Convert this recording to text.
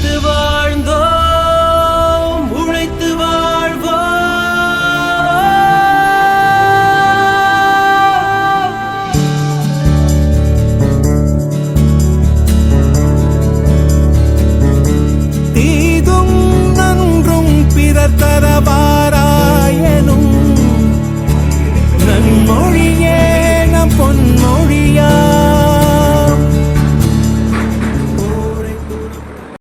உழைத்து